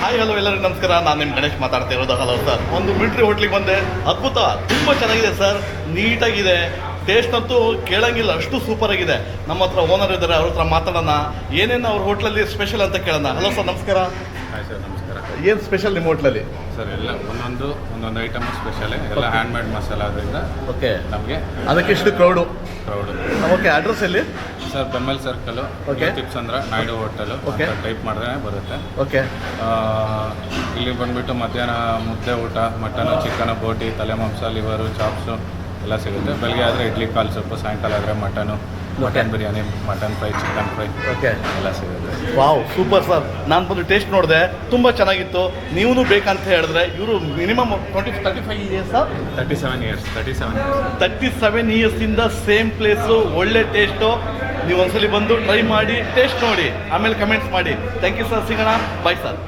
Hi hello ಎಲ್ಲರಿಗೂ ನಮಸ್ಕಾರ. ನಾನು ನಿಮ್ಮ ಗಣೇಶ್ ಮಾತಾಡ್ತಾ ಇರೋದು. ಹಲೋ ಸರ್ ಒಂದು ಮಿಲ್ಟ್ರಿ ಹೋಟ್ಲಿಗೆ ಬಂದೆ. ಅದ್ಭುತ. ತುಂಬ ಚೆನ್ನಾಗಿದೆ ಸರ್ ನೀಟಾಗಿದೆ. ಟೇಸ್ಟ್ ಅಂತೂ ಕೇಳಂಗಿಲ್ಲ. ಅಷ್ಟು ಸೂಪರ್ ಆಗಿದೆ. ನಮ್ಮ ಹತ್ರ ಓನರ್ ಇದ್ದಾರೆ. ಅವ್ರ ಹತ್ರ ಮಾತಾಡೋಣ. ಏನೇನು ಅವ್ರ ಹೋಟ್ಲಲ್ಲಿ ಸ್ಪೆಷಲ್ ಅಂತ ಕೇಳೋಣ? ಹಲೋ ಸರ್ ನಮಸ್ಕಾರ. ಹಾಯ್ ಸರ್ ನಮಸ್ಕಾರ. ಏನು ಸ್ಪೆಷಲ್ ನಿಮ್ಮ ಹೋಟ್ಲಲ್ಲಿ ಸರ್ ಎಲ್ಲ ಒಂದೊಂದು ಒಂದೊಂದು ಐಟಮ್ ಸ್ಪೆಷಲ್ ಎಲ್ಲ ಹ್ಯಾಂಡ್ ಮೇಡ್ ಮಸಾಲ ಅದರಿಂದ ಓಕೆ ನಮಗೆ ಅದಕ್ಕೆ ಇಷ್ಟು ಕ್ರೌಡು ಕ್ರೌಡು ಓಕೆ ಅಡ್ರೆಸ್ ಎಲ್ಲಿ? ಸರ್ ಬೆಮ್ಮಲ್ ಸರ್ಕಲ್ Okay. ಟಿಪ್ಸ್ ಅಂದ್ರೆ ನಾಯ್ಡು ಹೋಟೆಲ್ Okay. ಟೈಪ್ ಮಾಡಿದ್ರೆ ಬರುತ್ತೆ ಓಕೆ ಆ, ಇಲ್ಲಿ ಬಂದ್ಬಿಟ್ಟು ಮಧ್ಯಾಹ್ನ ಮುದ್ದೆ ಊಟ ಮಟನ್ ಚಿಕನ್ ಬೋಟಿ ತಲೆ ಮಾಂಸ ಲಿವರು ಚಾಪ್ಸು ಎಲ್ಲ ಸಿಗುತ್ತೆ. ಬೆಳಗ್ಗೆ ಆದರೆ ಇಡ್ಲಿ ಕಾಲು ಸ್ವಲ್ಪ ಸಾಯಂಕಾಲ ಆದರೆ mutton mutton biryani mutton fry chicken fry okay ಎಲ್ಲ ಸಿಗುತ್ತೆ. ವಾವ್ ಸೂಪರ್ ಸರ್ ನಾನು ಬಂದು ಟೇಸ್ಟ್ ನೋಡಿದೆ. ತುಂಬ ಚೆನ್ನಾಗಿತ್ತು. ನೀವು ಬೇಕಂತ ಹೇಳಿದ್ರೆ ಇವರು minimum twenty thirty five years thirty seven years thirty seven years thirty seven ಇಯರ್ಸಿಂದ same place ಒಳ್ಳೆ ಟೇಸ್ಟು ನೀವು ಒಂದ್ಸಲಿ ಬಂದು ಟ್ರೈ ಮಾಡಿ ಟೇಸ್ಟ್ ನೋಡಿ. ಆಮೇಲೆ ಕಮೆಂಟ್ಸ್ ಮಾಡಿ. ಥ್ಯಾಂಕ್ ಯು ಸರ್ ಸಿಗೋಣ. Bye sir